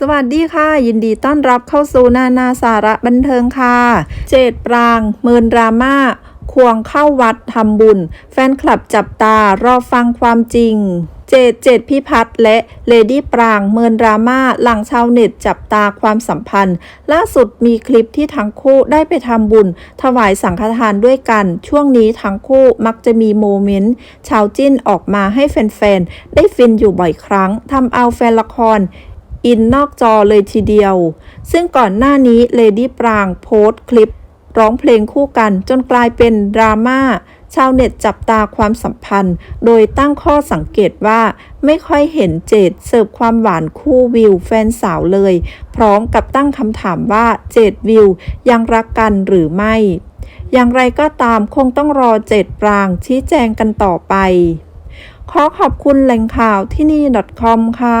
สวัสดีค่ะ ยินดีต้อนรับเข้าสู่นานาสาระบันเทิงค่ะ เจดปรางเมินดราม่าควงเข้าวัดทำบุญ แฟนคลับจับตารอฟังความจริง เจดเจดพิพัฒน์และเลดี้ปรางเมินดราม่าหลังชาวเน็ตจับตาความสัมพันธ์ ล่าสุดมีคลิปที่ทั้งคู่ได้ไปทำบุญ ถวายสังฆทานด้วยกัน ช่วงนี้ทั้งคู่มักจะมีโมเมนต์ชาวจิ้นออกมาให้แฟนๆ ได้ฟินอยู่บ่อยครั้งทำเอาแฟนละคร อินนอกจอเลยทีเดียว ซึ่งก่อนหน้านี้เลดี้ปรางโพสต์คลิป ร้องเพลงคู่กันจนกลายเป็นดราม่าชาวเน็ตจับตาความสัมพันธ์ โดยตั้งข้อสังเกตว่าไม่ค่อยเห็นเจดเสิร์ฟความหวานคู่วิวแฟนสาวเลย พร้อมกับตั้งคำถามว่าเจดวิวยังรักกันหรือไม่ อย่างไรก็ตามคงต้องรอเจดปรางชี้แจงกันต่อไป ขอขอบคุณแหล่งข่าวที่นี่ .com ค่ะ